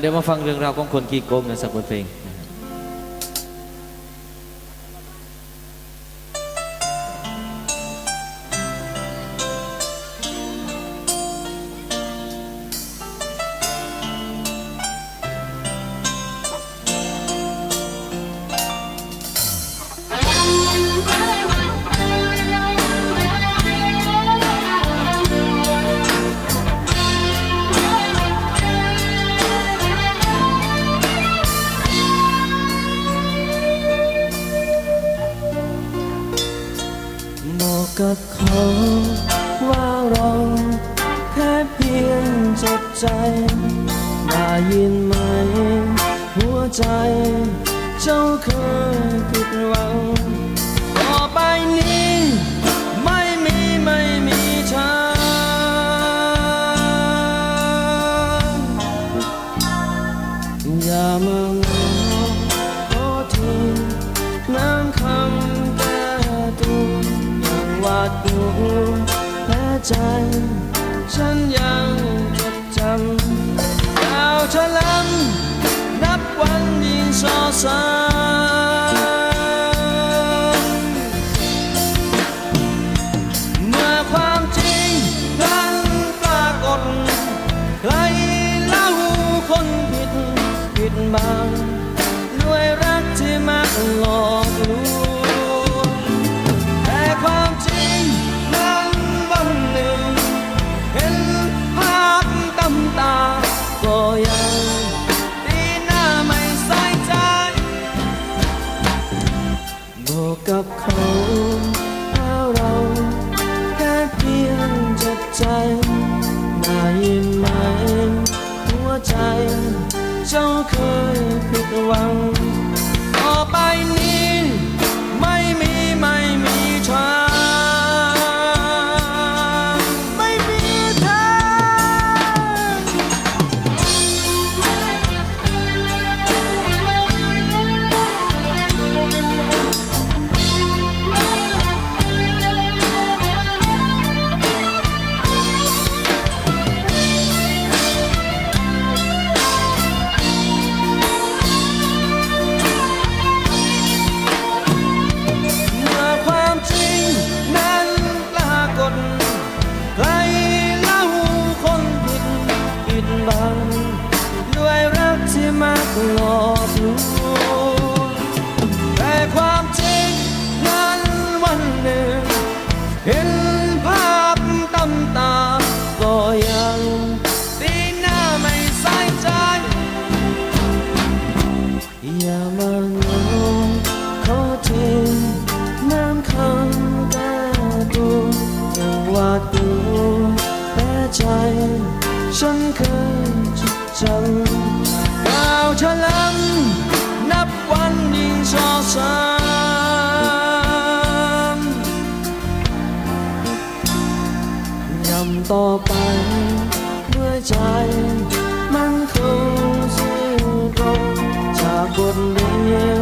เดี๋ยวมาฟังเรื่องราวของคนขี้โกงกันสักบทเพลง บอกกับเขาว่าเราแค่เพียงจดใจได้ยินไหม หัวใจ เจ้าเคยผิดหวัง ต่อไปนี้ ไม่มีไม่มีทางอย่ามาาดกลัวแพ้ใจ ฉันยังจดจำดาวฉลันนับวันยิ่งสอสานเมื่อความจริงนั้นปรากฏ ใครเล่าคนผิดผิดบางด้วยรักที่มักหลอก ผิดหวัง ใจ ฉันเคยจดจำก้าวฉลันนับวันยิ่งชอสามย้ำต่อไปด้วยใจ มันคงซื่อตรงจากบทเรียนหัว